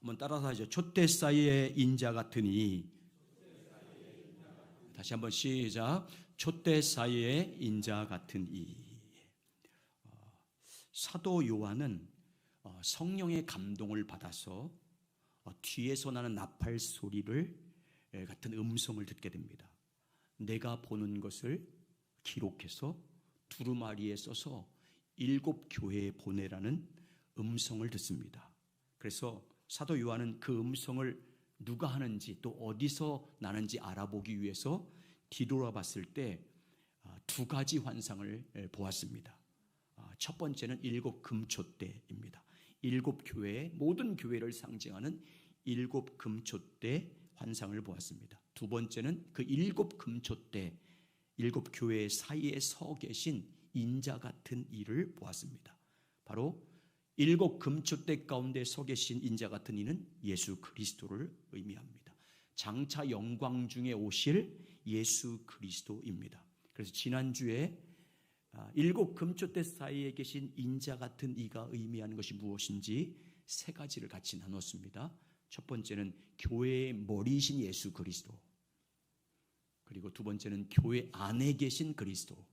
한번 따라서 하죠. 촛대 사이의 인자 같으니 다시 한번 시작. 촛대 사이의 인자 같은 이 어, 사도 요한은 어, 성령의 감동을 받아서 어, 뒤에서 나는 나팔 소리를 같은 음성을 듣게 됩니다. 내가 보는 것을 기록해서 두루마리에 써서 일곱 교회에 보내라는 음성을 듣습니다. 그래서 사도 요한은 그 음성을 누가 하는지 또 어디서 나는지 알아보기 위해서 뒤돌아봤을 때 두 가지 환상을 보았습니다. 아, 첫 번째는 일곱 금초대입니다. 일곱 교회 모든 교회를 상징하는 일곱 금초대 환상을 보았습니다. 두 번째는 그 일곱 금초대 일곱 교회 사이에 서 계신 인자 같은 이를 보았습니다. 바로 일곱 금초대 가운데 서 계신 인자 같은 이는 예수 그리스도를 의미합니다. 장차 영광 중에 오실 예수 그리스도입니다. 그래서 지난주에 아, 일곱 금초대 사이에 계신 인자 같은 이가 의미하는 것이 무엇인지 세 가지를 같이 나눴습니다. 첫 번째는 교회의 머리이신 예수 그리스도. 그리고 두 번째는 교회 안에 계신 그리스도.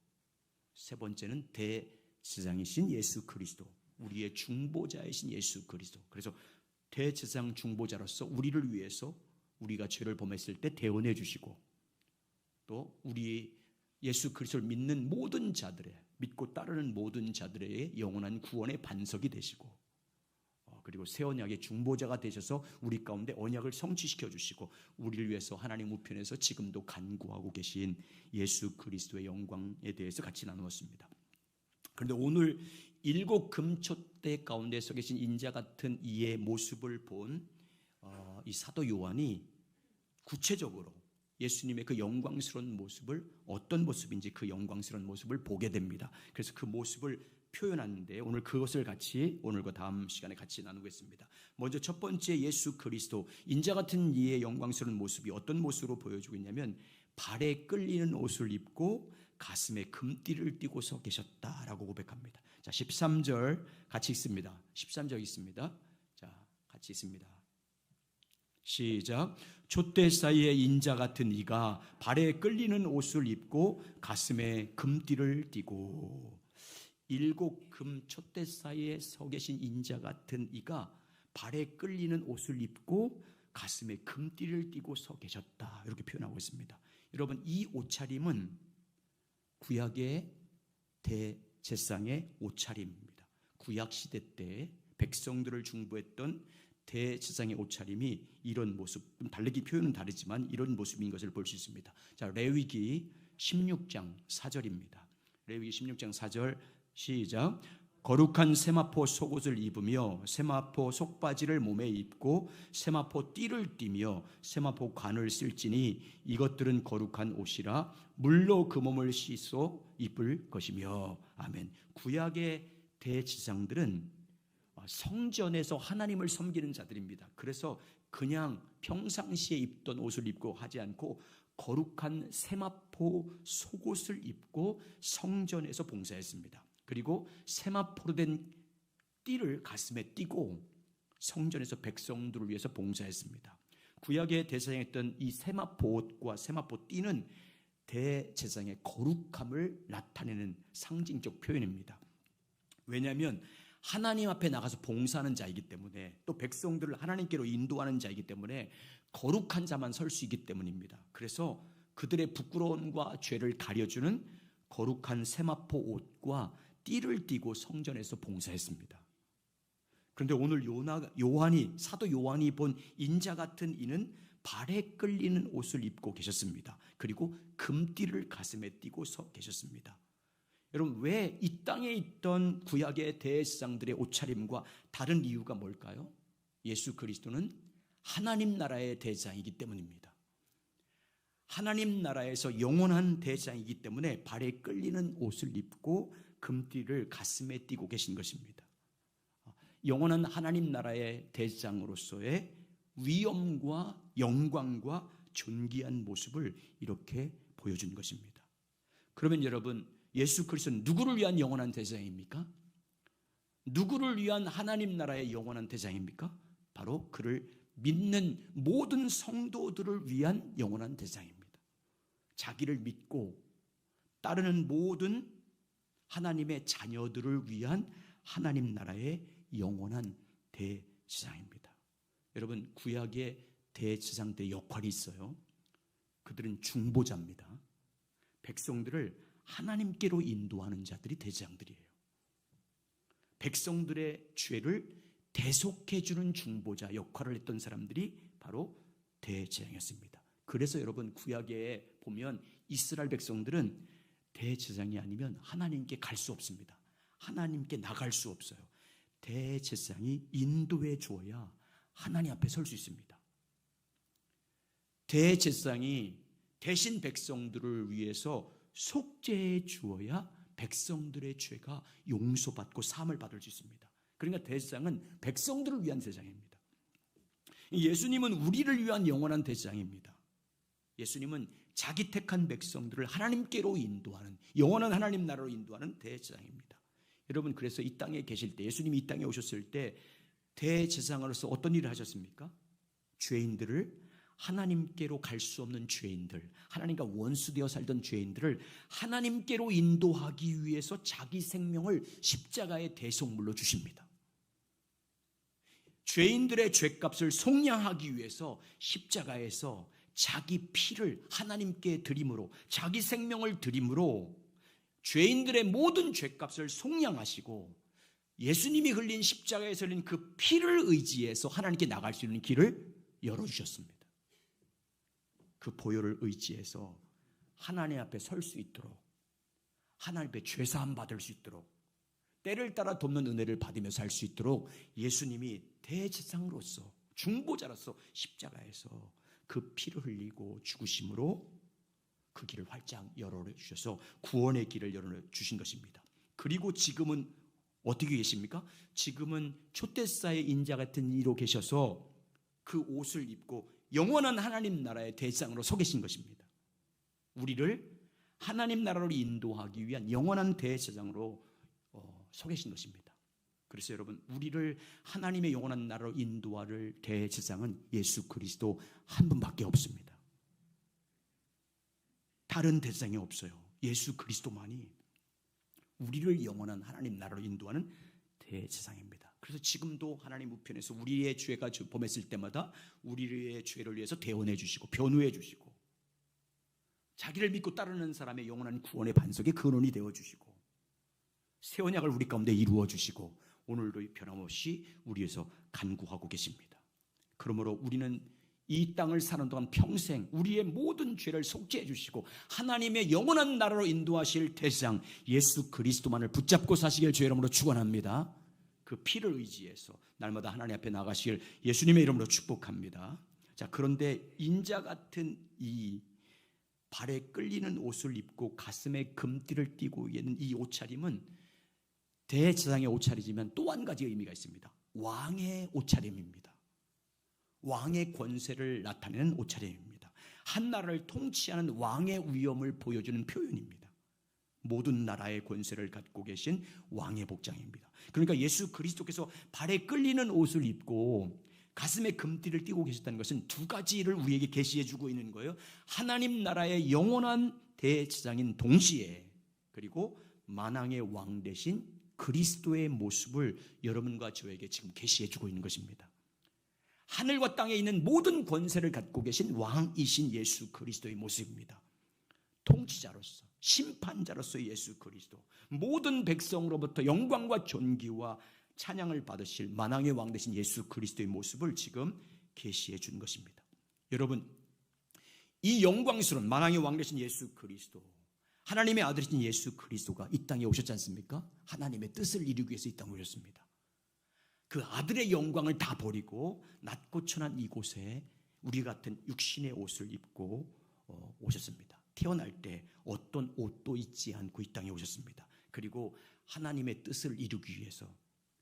세 번째는 대제장이신 예수 그리스도. 우리의 중보자이신 예수 그리스도. 그래서 대제상 중보자로서 우리를 위해서 우리가 죄를 범했을 때 대원해 주시고 또 우리 예수 그리스도를 믿는 모든 자들의 믿고 따르는 모든 자들의 영원한 구원의 반석이 되시고 어, 그리고 새 언약의 중보자가 되셔서 우리 가운데 언약을 성취시켜 주시고 우리를 위해서 하나님 우편에서 지금도 간구하고 계신 예수 그리스도의 영광에 대해서 같이 나누었습니다. 그런데 오늘 일곱 금초대 가운데 서 계신 인자 같은 이의 모습을 본이 어, 사도 요한이 구체적으로 예수님의 그 영광스러운 모습을 어떤 모습인지 그 영광스러운 모습을 보게 됩니다. 그래서 그 모습을 표현하는데 오늘 그것을 같이 오늘과 다음 시간에 같이 나누겠습니다. 먼저 첫 번째 예수 그리스도 인자 같은 이의 영광스러운 모습이 어떤 모습으로 보여주고 있냐면 발에 끌리는 옷을 입고 가슴에 금띠를 띠고서 계셨다라고 고백합니다. 자, 13절 같이 있습니다. 13절 있습니다. 자, 같이 있습니다. 시작. 촛대 사이에 인자 같은 이가 발에 끌리는 옷을 입고 가슴에 금띠를 띠고 일곱 금 촛대 사이에 서 계신 인자 같은 이가 발에 끌리는 옷을 입고 가슴에 금띠를 띠고 서 계셨다. 이렇게 표현하고 있습니다. 여러분 이 옷차림은 구약의 대제상의 옷차림입니다. 구약 시대 때 백성들을 중보했던 대제상의 옷차림이 이런 모습, 달리기 표현은 다르지만 이런 모습인 것을 볼 수 있습니다. 자, 레위기 16장 4절입니다. 레위기 16장 4절 시작. 거룩한 세마포 속옷을 입으며 세마포 속바지를 몸에 입고 세마포 띠를 띠며 세마포 관을 쓸지니 이것들은 거룩한 옷이라 물로 그 몸을 씻어 입을 것이며 아멘. 구약의 대지상들은 성전에서 하나님을 섬기는 자들입니다. 그래서 그냥 평상시에 입던 옷을 입고 하지 않고 거룩한 세마포 속옷을 입고 성전에서 봉사했습니다. 그리고 세마포로 된 띠를 가슴에 띠고 성전에서 백성들을 위해서 봉사했습니다. 구약의 대상했던 이 세마포 옷과 세마포 띠는 대제상의 거룩함을 나타내는 상징적 표현입니다. 왜냐하면 하나님 앞에 나가서 봉사하는 자이기 때문에 또 백성들을 하나님께로 인도하는 자이기 때문에 거룩한 자만 설 수 있기 때문입니다. 그래서 그들의 부끄러움과 죄를 가려주는 거룩한 세마포 옷과 띠를 띠고 성전에서 봉사했습니다. 그런데 오늘 요한이 사도 요한이 본 인자 같은 이는 발에 끌리는 옷을 입고 계셨습니다. 그리고 금띠를 가슴에 띠고 서 계셨습니다. 여러분 왜 이 땅에 있던 구약의 대상들의 옷차림과 다른 이유가 뭘까요? 예수 그리스도는 하나님 나라의 대장이기 때문입니다. 하나님 나라에서 영원한 대장이기 때문에 발에 끌리는 옷을 입고 금띠를 가슴에 띠고 계신 것입니다. 영원한 하나님 나라의 대장으로서의 위엄과 영광과 존귀한 모습을 이렇게 보여준 것입니다. 그러면 여러분 예수 그리스도는 누구를 위한 영원한 대장입니까? 누구를 위한 하나님 나라의 영원한 대장입니까? 바로 그를 믿는 모든 성도들을 위한 영원한 대장입니다. 자기를 믿고 따르는 모든 하나님의 자녀들을 위한 하나님 나라의 영원한 대제사장입니다. 여러분 구약의 대제사장대 역할이 있어요. 그들은 중보자입니다. 백성들을 하나님께로 인도하는 자들이 대제사장들이에요. 백성들의 죄를 대속해 주는 중보자 역할을 했던 사람들이 바로 대제사장이었습니다. 그래서 여러분 구약에 보면 이스라엘 백성들은 대제사장이 아니면 하나님께 갈 수 없습니다. 하나님께 나갈 수 없어요. 대제사장이 인도해 주어야 하나님 앞에 설 수 있습니다. 대제사장이 대신 백성들을 위해서 속죄해 주어야 백성들의 죄가 용서받고 사함을 받을 수 있습니다. 그러니까 대제사장은 백성들을 위한 대장입니다. 예수님은 우리를 위한 영원한 대장입니다. 예수님은 자기 택한 백성들을 하나님께로 인도하는 영원한 하나님 나라로 인도하는 대제사장입니다. 여러분 그래서 이 땅에 계실 때 예수님이 이 땅에 오셨을 때 대제사장으로서 어떤 일을 하셨습니까? 죄인들을 하나님께로 갈 수 없는 죄인들, 하나님과 원수되어 살던 죄인들을 하나님께로 인도하기 위해서 자기 생명을 십자가의 대속물로 주십니다. 죄인들의 죄값을 속량하기 위해서 십자가에서 자기 피를 하나님께 드림으로 자기 생명을 드림으로 죄인들의 모든 죄값을 속량하시고 예수님이 흘린 십자가에서 흘린 그 피를 의지해서 하나님께 나갈 수 있는 길을 열어주셨습니다. 그 보혈을 의지해서 하나님 앞에 설 수 있도록 하나님 앞에 죄사함 받을 수 있도록 때를 따라 돕는 은혜를 받으며 살수 있도록 예수님이 대제사장으로서 중보자로서 십자가에서 그 피를 흘리고 죽으심으로 그 길을 활짝 열어 주셔서 구원의 길을 열어 주신 것입니다. 그리고 지금은 어떻게 계십니까? 지금은 초대사의 인자 같은 이로 계셔서 그 옷을 입고 영원한 하나님 나라의 대장으로 서 계신 것입니다. 우리를 하나님 나라로 인도하기 위한 영원한 대제장으로 어, 서 계신 것입니다. 그래서 여러분 우리를 하나님의 영원한 나라로 인도할 대제장은 예수 그리스도 한 분밖에 없습니다. 다른 대제장이 없어요. 예수 그리스도만이 우리를 영원한 하나님 나라로 인도하는 대제장입니다. 그래서 지금도 하나님 우편에서 우리의 죄가 범했을 때마다 우리의 죄를 위해서 대원해 주시고 변호해 주시고 자기를 믿고 따르는 사람의 영원한 구원의 반석에 근원이 되어 주시고 새 언약을 우리 가운데 이루어 주시고 오늘도 변함없이 우리에서 간구하고 계십니다. 그러므로 우리는 이 땅을 사는 동안 평생 우리의 모든 죄를 속죄해 주시고 하나님의 영원한 나라로 인도하실 대상 예수 그리스도만을 붙잡고 사시길 주의 이름으로 축원합니다. 그 피를 의지해서 날마다 하나님 앞에 나가시길 예수님의 이름으로 축복합니다. 자, 그런데 인자 같은 이 발에 끌리는 옷을 입고 가슴에 금띠를 띠고 있는 이 옷차림은 대제사장의 옷차림이지만 또 한 가지 의미가 있습니다. 왕의 옷차림입니다. 왕의 권세를 나타내는 옷차림입니다. 한 나라를 통치하는 왕의 위엄을 보여주는 표현입니다. 모든 나라의 권세를 갖고 계신 왕의 복장입니다. 그러니까 예수 그리스도께서 발에 끌리는 옷을 입고 가슴에 금띠를 띠고 계셨다는 것은 두 가지를 우리에게 계시해 주고 있는 거예요. 하나님 나라의 영원한 대제장인 동시에 그리고 만왕의 왕 대신 그리스도의 모습을 여러분과 저에게 지금 계시해 주고 있는 것입니다. 하늘과 땅에 있는 모든 권세를 갖고 계신 왕이신 예수 그리스도의 모습입니다. 통치자로서 심판자로서 예수 그리스도 모든 백성으로부터 영광과 존귀와 찬양을 받으실 만왕의 왕 되신 예수 그리스도의 모습을 지금 계시해 준 것입니다. 여러분 이 영광스러운 만왕의 왕 되신 예수 그리스도 하나님의 아들이신 예수 그리스도가 이 땅에 오셨지 않습니까? 하나님의 뜻을 이루기 위해서 이 땅에 오셨습니다. 그 아들의 영광을 다 버리고 낮고 천한 이곳에 우리 같은 육신의 옷을 입고 어, 오셨습니다. 태어날 때 어떤 옷도 입지 않고 이 땅에 오셨습니다. 그리고 하나님의 뜻을 이루기 위해서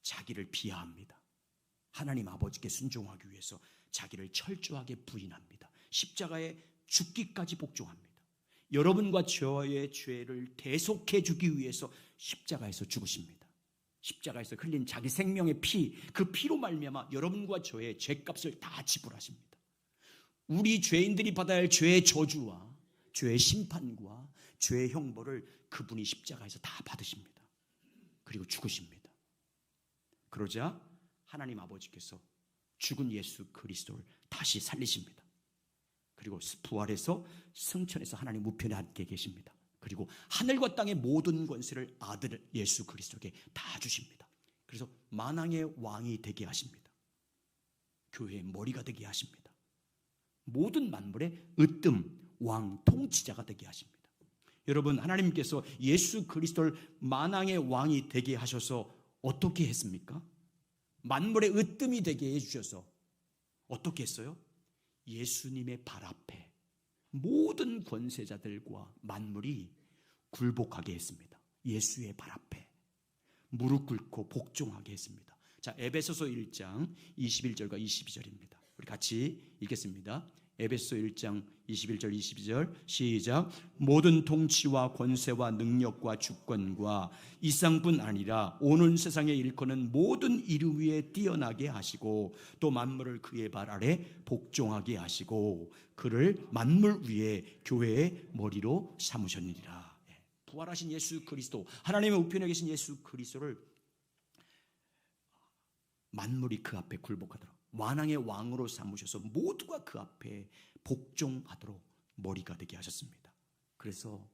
자기를 비하합니다. 하나님 아버지께 순종하기 위해서 자기를 철저하게 부인합니다. 십자가에 죽기까지 복종합니다. 여러분과 저의 죄를 대속해 주기 위해서 십자가에서 죽으십니다. 십자가에서 흘린 자기 생명의 피, 그 피로 말미암아 여러분과 저의 죄값을 다 지불하십니다. 우리 죄인들이 받아야 할 죄의 저주와 죄의 심판과 죄의 형벌을 그분이 십자가에서 다 받으십니다. 그리고 죽으십니다. 그러자 하나님 아버지께서 죽은 예수 그리스도를 다시 살리십니다. 그리고 부활해서 승천해서 하나님 우편에 앉게 계십니다. 그리고 하늘과 땅의 모든 권세를 아들 예수 그리스도에게 다 주십니다. 그래서 만왕의 왕이 되게 하십니다. 교회의 머리가 되게 하십니다. 모든 만물의 으뜸 왕 통치자가 되게 하십니다. 여러분 하나님께서 예수 그리스도를 만왕의 왕이 되게 하셔서 어떻게 했습니까? 만물의 으뜸이 되게 해 주셔서 어떻게 했어요? 예수님의 발 앞에 모든 권세자들과 만물이 굴복하게 했습니다. 예수의 발 앞에 무릎 꿇고 복종하게 했습니다. 자, 에베소서 1장 21절과 22절입니다. 우리 같이 읽겠습니다. 에베소 1장 21절 22절. 시작. 모든 통치와 권세와 능력과 주권과 이상뿐 아니라 오는 세상에 일컫는 모든 이름 위에 뛰어나게 하시고 또 만물을 그의 발 아래 복종하게 하시고 그를 만물 위에 교회의 머리로 삼으셨느니라. 예, 부활하신 예수 그리스도 하나님의 우편에 계신 예수 그리스도를 만물이 그 앞에 굴복하도록 완왕의 왕으로 삼으셔서 모두가 그 앞에 복종하도록 머리가 되게 하셨습니다. 그래서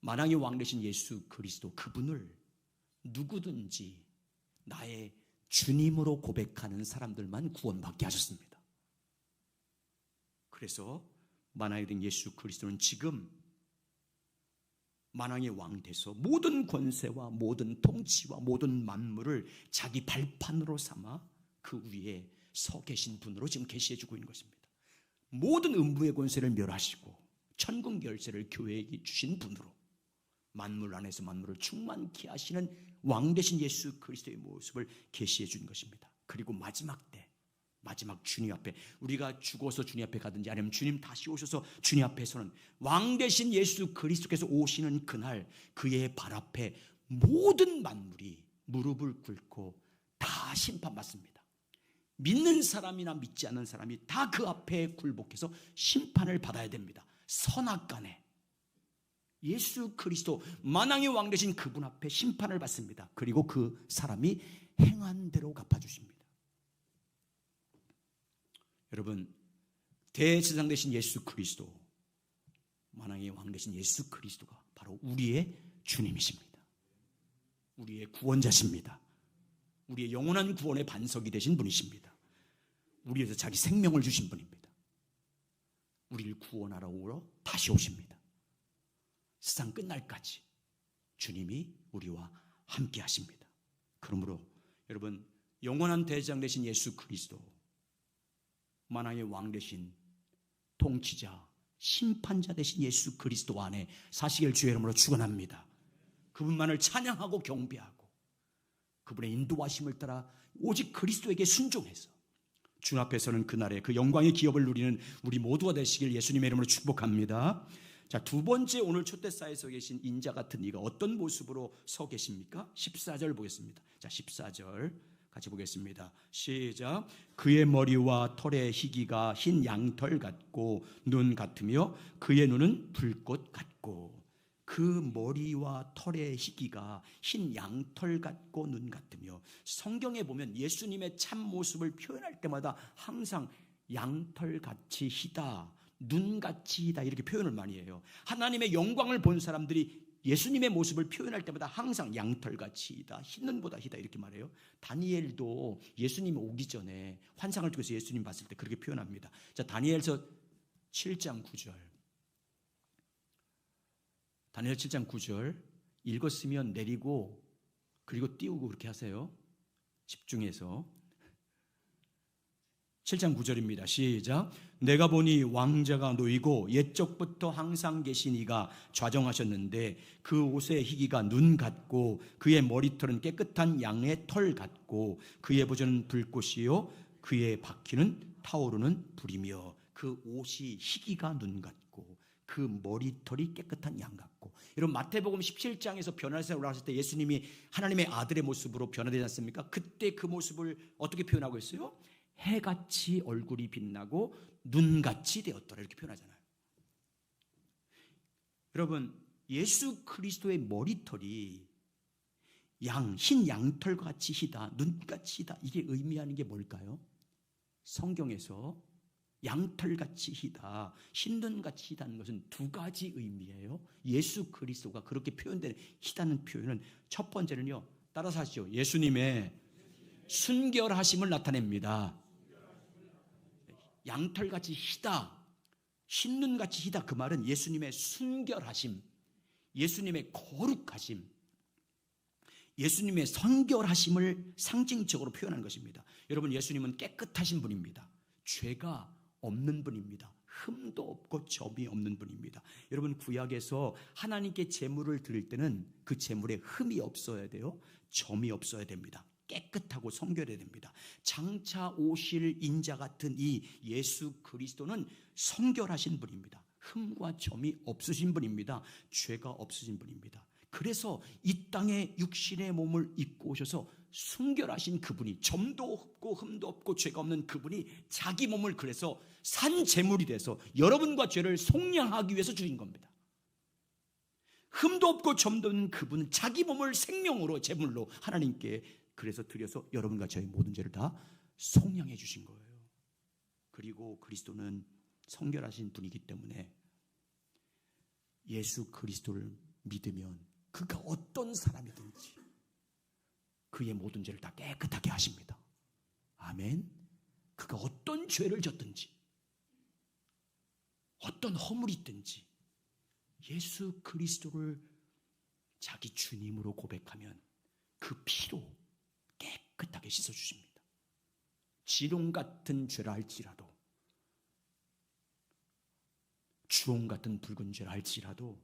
만왕의 왕 되신 예수 그리스도 그분을 누구든지 나의 주님으로 고백하는 사람들만 구원받게 하셨습니다. 그래서 만왕의 된 예수 그리스도는 지금 만왕의 왕 돼서 모든 권세와 모든 통치와 모든 만물을 자기 발판으로 삼아 그 위에 서 계신 분으로 지금 계시해 주고 있는 것입니다. 모든 음부의 권세를 멸하시고 천국 열쇠를 교회에게 주신 분으로 만물 안에서 만물을 충만케 하시는 왕 되신 예수 그리스도의 모습을 계시해 준 것입니다. 그리고 마지막 때 마지막 주님 앞에 우리가 죽어서 주님 앞에 가든지 아니면 주님 다시 오셔서 주님 앞에서는 왕 대신 예수 그리스도께서 오시는 그날 그의 발 앞에 모든 만물이 무릎을 꿇고 다 심판받습니다. 믿는 사람이나 믿지 않는 사람이 다 그 앞에 굴복해서 심판을 받아야 됩니다. 선악 간에 예수 그리스도 만왕의 왕 되신 그분 앞에 심판을 받습니다. 그리고 그 사람이 행한 대로 갚아 주십니다. 여러분 대제사장 되신 예수 그리스도 만왕의 왕 되신 예수 그리스도가 바로 우리의 주님이십니다. 우리의 구원자십니다. 우리의 영원한 구원의 반석이 되신 분이십니다. 우리에서 자기 생명을 주신 분입니다. 우리를 구원하러 오러 다시 오십니다. 세상 끝날까지 주님이 우리와 함께 하십니다. 그러므로 여러분 영원한 대장 되신 예수 그리스도 만왕의 왕 되신 통치자, 심판자 되신 예수 그리스도 안에 사시길 주의 이름으로 축원합니다. 그분만을 찬양하고 경배하고 그분의 인도하심을 따라 오직 그리스도에게 순종해서 주 앞에서는 그날의 그 영광의 기업을 누리는 우리 모두가 되시길 예수님의 이름으로 축복합니다. 자, 두 번째 오늘 초대사에 서 계신 인자 같은 이가 어떤 모습으로 서 계십니까? 14절 보겠습니다. 자, 14절. 같이 보겠습니다. 시작. 그의 머리와 털의 희기가 흰 양털 같고 눈 같으며 그의 눈은 불꽃 같고 그 머리와 털의 희기가 흰 양털 같고 눈 같으며 성경에 보면 예수님의 참 모습을 표현할 때마다 항상 양털 같이 희다, 눈 같이 희다 이렇게 표현을 많이 해요. 하나님의 영광을 본 사람들이 예수님의 모습을 표현할 때마다 항상 양털같이다, 흰 눈보다 희다 이렇게 말해요. 다니엘도 예수님 오기 전에 환상을 통해서 예수님 봤을 때 그렇게 표현합니다. 자, 다니엘서 7장 9절. 다니엘 7장 9절 읽었으면 내리고 그리고 띄우고 그렇게 하세요. 집중해서 7장 9절입니다. 시작. 내가 보니 왕자가 놓이고 옛적부터 항상 계신 이가 좌정하셨는데 그 옷의 희기가 눈 같고 그의 머리털은 깨끗한 양의 털 같고 그의 보조는 불꽃이요 그의 바퀴는 타오르는 불이며 그 옷이 희기가 눈 같고 그 머리털이 깨끗한 양 같고 여러분 마태복음 17장에서 변화에서 올라갔을 때 예수님이 하나님의 아들의 모습으로 변화되지 않습니까? 그때 그 모습을 어떻게 표현하고 있어요? 해같이 얼굴이 빛나고 눈같이 되었더라 이렇게 표현하잖아요. 여러분 예수 그리스도의 머리털이 양, 흰 양털과 같이 희다, 눈같이 희다. 이게 의미하는 게 뭘까요? 성경에서 양털같이 희다, 흰눈같이 희다는 것은 두 가지 의미예요. 예수 그리스도가 그렇게 표현된 희다는 표현은 첫 번째는요. 따라서 하시죠. 예수님의 순결하심을 나타냅니다. 양털같이 희다, 흰눈같이 희다. 그 말은 예수님의 순결하심, 예수님의 거룩하심, 예수님의 성결하심을 상징적으로 표현한 것입니다. 여러분, 예수님은 깨끗하신 분입니다. 죄가 없는 분입니다. 흠도 없고 점이 없는 분입니다. 여러분, 구약에서 하나님께 제물을 드릴 때는 그 제물에 흠이 없어야 돼요. 점이 없어야 됩니다. 깨끗하고 성결해야 됩니다. 장차 오실 인자 같은 이 예수 그리스도는 성결하신 분입니다. 흠과 점이 없으신 분입니다. 죄가 없으신 분입니다. 그래서 이 땅에 육신의 몸을 입고 오셔서 순결하신 그분이 점도 없고 흠도 없고 죄가 없는 그분이 자기 몸을 그래서 산 제물이 돼서 여러분과 죄를 속량하기 위해서 주신 겁니다. 흠도 없고 점도 없는 그분은 자기 몸을 생명으로 제물로 하나님께 그래서 드려서 여러분과 저의 모든 죄를 다 속량해 주신 거예요. 그리고 그리스도는 성결하신 분이기 때문에 예수 그리스도를 믿으면 그가 어떤 사람이든지 그의 모든 죄를 다 깨끗하게 하십니다. 아멘. 그가 어떤 죄를 졌든지 어떤 허물이 있든지 예수 그리스도를 자기 주님으로 고백하면 그 피로 깨끗하게 씻어 주십니다. 지롱 같은 죄라 할지라도 주홍 같은 붉은 죄라 할지라도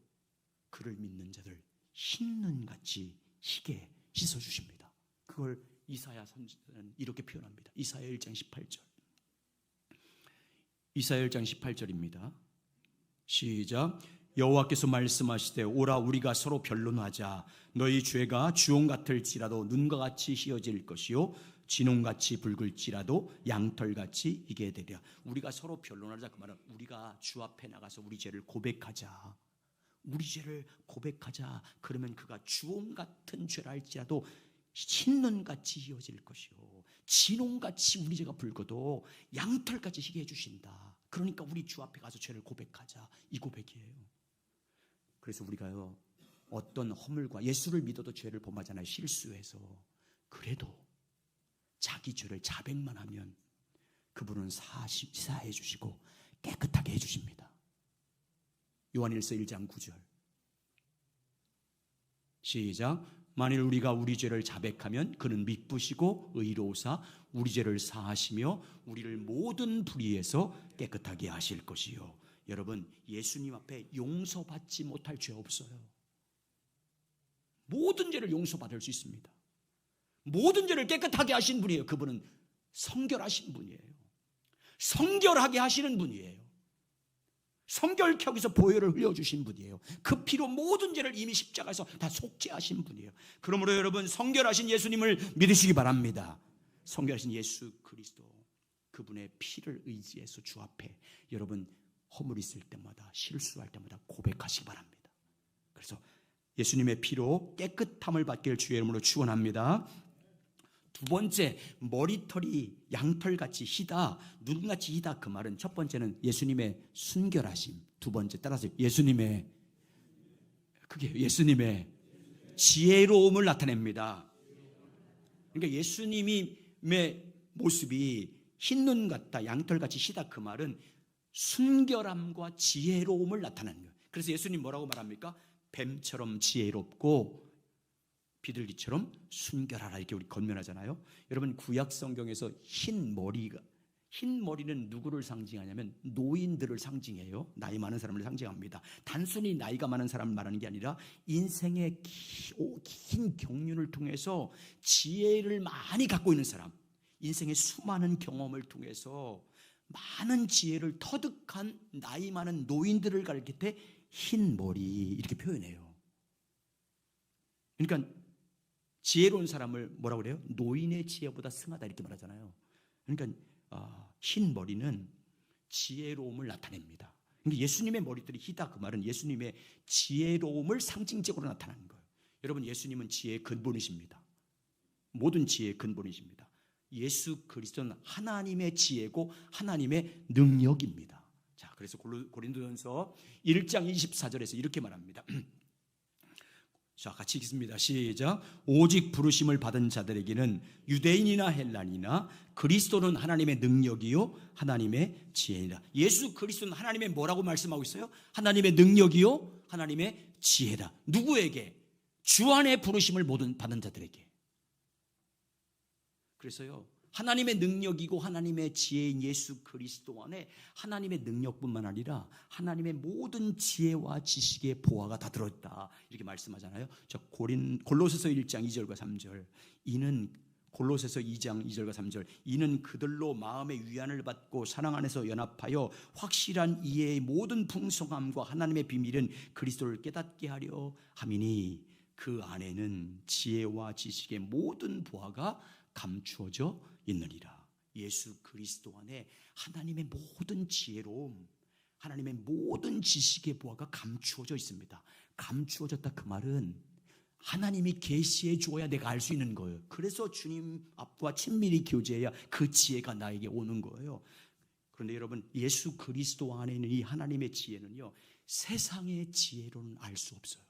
그를 믿는 자들 흰눈같이 희게 씻어 주십니다. 그걸 이사야 선지자는 이렇게 표현합니다. 이사야 1장 18절. 이사야 1장 18절입니다. 시작. 여호와께서 말씀하시되 오라 우리가 서로 변론하자. 너희 죄가 주홍 같을지라도 눈과 같이 희어질 것이요 진홍같이 붉을지라도 양털같이 이게 되랴 우리가 서로 변론하자. 그 말은 우리가 주 앞에 나가서 우리 죄를 고백하자. 우리 죄를 고백하자. 그러면 그가 주홍 같은 죄라 할지라도 흰눈같이 희어질 것이요 진홍같이 우리 죄가 붉어도 양털같이 희게 해주신다. 그러니까 우리 주 앞에 가서 죄를 고백하자. 이 고백이에요 그래서 우리가요 어떤 허물과 예수를 믿어도 죄를 범하잖아요 실수해서 그래도 자기 죄를 자백만 하면 그분은 사시, 사해 주시고 깨끗하게 해 주십니다. 요한일서 1장 9절. 시작. 만일 우리가 우리 죄를 자백하면 그는 믿부시고 의로우사 우리 죄를 사하시며 우리를 모든 불의에서 깨끗하게 하실 것이요. 여러분 예수님 앞에 용서받지 못할 죄 없어요. 모든 죄를 용서받을 수 있습니다. 모든 죄를 깨끗하게 하신 분이에요. 그분은 성결하신 분이에요. 성결하게 하시는 분이에요. 위해서 보혈을 흘려주신 분이에요. 그 피로 모든 죄를 이미 십자가에서 다 속죄하신 분이에요. 그러므로 여러분 성결하신 예수님을 믿으시기 바랍니다. 성결하신 예수 그리스도 그분의 피를 의지해서 주 앞에 여러분 허물 있을 때마다 실수할 때마다 고백하시기 바랍니다. 그래서 예수님의 피로 깨끗함을 받길 주의 이름으로 축원합니다. 두 번째 머리털이 양털같이 희다 눈같이 희다 그 말은 첫 번째는 예수님의 순결하심 두 번째 따라서 예수님의 그게 예수님의 지혜로움을 나타냅니다. 그러니까 예수님의 모습이 흰 눈 같다 양털같이 희다 그 말은 순결함과 지혜로움을 나타내는 거예요. 그래서 예수님 뭐라고 말합니까? 뱀처럼 지혜롭고 비둘기처럼 순결하라 이렇게 우리 건면하잖아요. 여러분 구약 성경에서 흰 머리가 흰 머리는 누구를 상징하냐면 노인들을 상징해요. 나이 많은 사람을 상징합니다. 단순히 나이가 많은 사람을 말하는 게 아니라 인생의 긴 경륜을 통해서 지혜를 많이 갖고 있는 사람, 인생의 수많은 경험을 통해서 많은 지혜를 터득한 나이 많은 노인들을 가리킬 때 흰 머리 이렇게 표현해요. 그러니까 지혜로운 사람을 뭐라고 그래요? 노인의 지혜보다 승하다 이렇게 말하잖아요. 그러니까 어, 흰 머리는 지혜로움을 나타냅니다. 그러니까 예수님의 머리들이 희다 그 말은 예수님의 지혜로움을 상징적으로 나타나는 거예요. 여러분 예수님은 지혜의 근본이십니다. 모든 지혜의 근본이십니다. 예수 그리스도는 하나님의 지혜고 하나님의 능력입니다. 자, 그래서 고린도전서 1장 24절에서 이렇게 말합니다. 자, 같이 읽습니다. 시작. 오직 부르심을 받은 자들에게는 유대인이나 헬란이나 그리스도는 하나님의 능력이요 하나님의 지혜이다. 예수 그리스도는 하나님의 뭐라고 말씀하고 있어요? 하나님의 능력이요 하나님의 지혜다. 누구에게? 주 안에 부르심을 받은 자들에게. 그래서요. 하나님의 능력이고 하나님의 지혜인 예수 그리스도 안에 하나님의 능력뿐만 아니라 하나님의 모든 지혜와 지식의 보화가 다 들어있다. 이렇게 말씀하잖아요. 저 고린 골로새서 1장 2절과 3절. 이는 골로새서 2장 2절과 3절 이는 그들로 마음의 위안을 받고 사랑 안에서 연합하여 확실한 이해의 모든 풍성함과 하나님의 비밀은 그리스도를 깨닫게 하려 함이니 그 안에는 지혜와 지식의 모든 보화가 감추어져 있느니라. 예수 그리스도 안에 하나님의 모든 지혜로움, 하나님의 모든 지식의 보화가 감추어져 있습니다. 감추어졌다 그 말은 하나님이 계시해 주어야 내가 알 수 있는 거예요. 그래서 주님 앞과 친밀히 교제해야 그 지혜가 나에게 오는 거예요. 그런데 여러분 예수 그리스도 안에 있는 이 하나님의 지혜는요 세상의 지혜로는 알 수 없어요.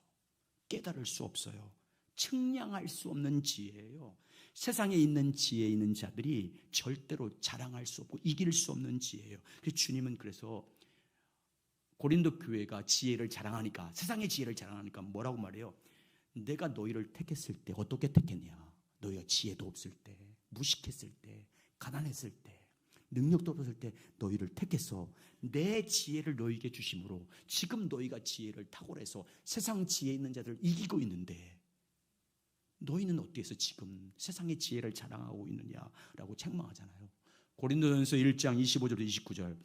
깨달을 수 없어요. 측량할 수 없는 지혜예요. 세상에 있는 지혜 있는 자들이 절대로 자랑할 수 없고 이길 수 없는 지혜예요. 그래서 주님은 그래서 고린도 교회가 지혜를 자랑하니까 세상의 지혜를 자랑하니까 뭐라고 말해요? 내가 너희를 택했을 때 어떻게 택했냐? 너희가 지혜도 없을 때, 무식했을 때, 가난했을 때, 능력도 없을 때 너희를 택해서 내 지혜를 너희에게 주심으로 지금 너희가 지혜를 탁월해서 세상 지혜 있는 자들을 이기고 있는데 너희는 어디에서 지금 세상의 지혜를 자랑하고 있느냐라고 책망하잖아요. 고린도전서 1장 25절 29절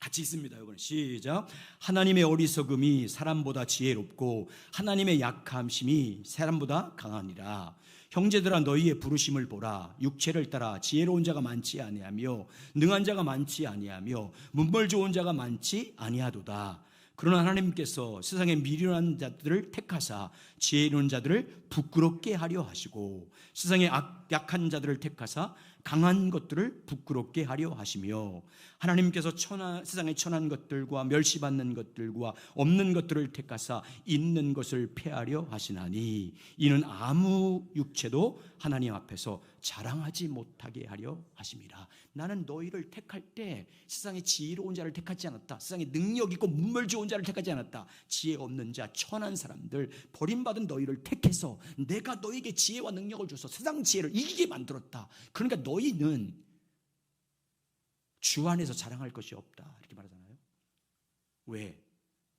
같이 있습니다. 이번에 시작. 하나님의 어리석음이 사람보다 지혜롭고 하나님의 약함심이 사람보다 강하니라. 형제들아 너희의 부르심을 보라. 육체를 따라 지혜로운 자가 많지 아니하며 능한 자가 많지 아니하며 문벌 좋은 자가 많지 아니하도다. 그러나 하나님께서 세상에 미련한 자들을 택하사 지혜 있는 자들을 부끄럽게 하려 하시고 세상에 약한 자들을 택하사 강한 것들을 부끄럽게 하려 하시며 하나님께서 천하, 세상에 천한 것들과 멸시받는 것들과 없는 것들을 택하사 있는 것을 폐하려 하시나니 이는 아무 육체도 하나님 앞에서 자랑하지 못하게 하려 하심이라 나는 너희를 택할 때 세상에 지혜로운 자를 택하지 않았다 세상에 능력 있고 문물 좋은 자를 택하지 않았다 지혜 없는 자 천한 사람들 버림받은 너희를 택해서 내가 너에게 지혜와 능력을 줘서 세상 지혜를 이기게 만들었다 그러니까 너희는 주 안에서 자랑할 것이 없다. 이렇게 말하잖아요. 왜?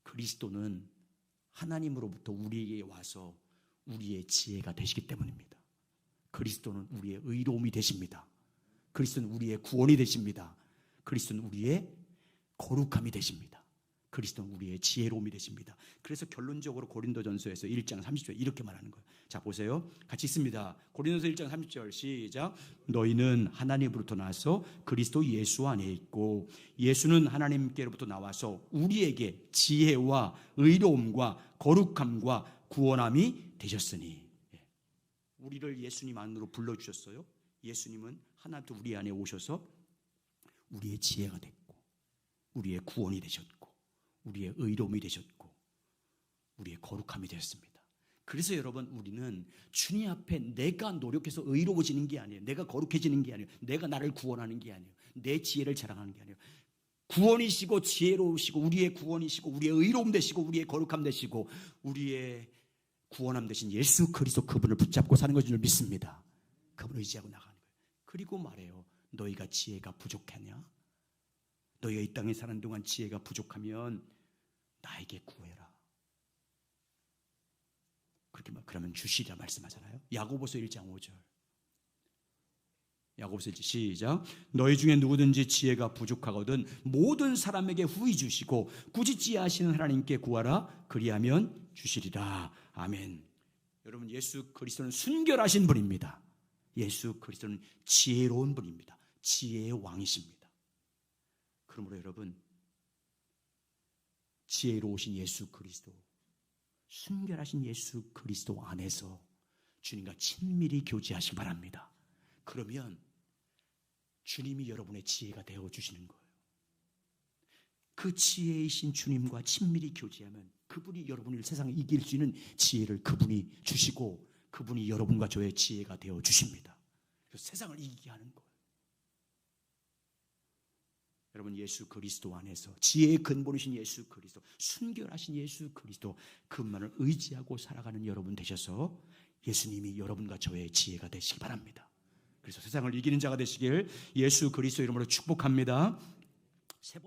그리스도는 하나님으로부터 우리에게 와서 우리의 지혜가 되시기 때문입니다. 그리스도는 우리의 의로움이 되십니다. 그리스도는 우리의 구원이 되십니다. 그리스도는 우리의 거룩함이 되십니다. 그리스도는 우리의 지혜로움이 되십니다. 그래서 결론적으로 고린도전서에서 1장 30절 이렇게 말하는 거예요. 자 보세요. 같이 있습니다. 고린도서 1장 30절 시작. 너희는 하나님으로부터 나서 그리스도 예수 안에 있고 예수는 하나님께로부터 나와서 우리에게 지혜와 의로움과 거룩함과 구원함이 되셨으니 예. 우리를 예수님 안으로 불러 주셨어요. 예수님은 하나도 우리 안에 오셔서 우리의 지혜가 됐고 우리의 구원이 되셨고 우리의 의로움이 되셨고 우리의 거룩함이 되었습니다. 그래서 여러분 우리는 주님 앞에 내가 노력해서 의로워지는 게 아니에요. 내가 거룩해지는 게 아니에요. 내가 나를 구원하는 게 아니에요. 내 지혜를 자랑하는 게 아니에요. 구원이시고 지혜로우시고 우리의 구원이시고 우리의 의로움 되시고 우리의 거룩함 되시고 우리의 구원함 되신 예수 그리스도 그분을 붙잡고 사는 것을 믿습니다. 그분을 의지하고 거예요. 그리고 말해요. 너희가 지혜가 부족하냐? 너희가 이 땅에 사는 동안 지혜가 부족하면 나에게 구해라. 그렇게 말 그러면 주시리라 말씀하잖아요. 야고보서 1장 5절. 야고보서 1장 시작. 너희 중에 누구든지 지혜가 부족하거든 모든 사람에게 후히 주시고 굳이 지혜하시는 하나님께 구하라 그리하면 주시리라. 아멘. 여러분 예수 그리스도는 순결하신 분입니다. 예수 그리스도는 지혜로운 분입니다. 지혜의 왕이십니다. 그러므로 여러분 지혜로우신 예수 그리스도 순결하신 예수 그리스도 안에서 주님과 친밀히 교제하시기 바랍니다. 그러면 주님이 여러분의 지혜가 되어 주시는 거예요. 그 지혜이신 주님과 친밀히 교제하면 그분이 여러분을 세상에 이길 수 있는 지혜를 그분이 주시고 그분이 여러분과 저의 지혜가 되어 주십니다. 세상을 이기게 하는 거예요. 여러분 예수 그리스도 안에서 지혜의 근본이신 예수 그리스도 순결하신 예수 그리스도 그분만을 의지하고 살아가는 여러분 되셔서 예수님이 여러분과 저의 지혜가 되시기 바랍니다. 그래서 세상을 이기는 자가 되시길 예수 그리스도 이름으로 축복합니다. 세 번.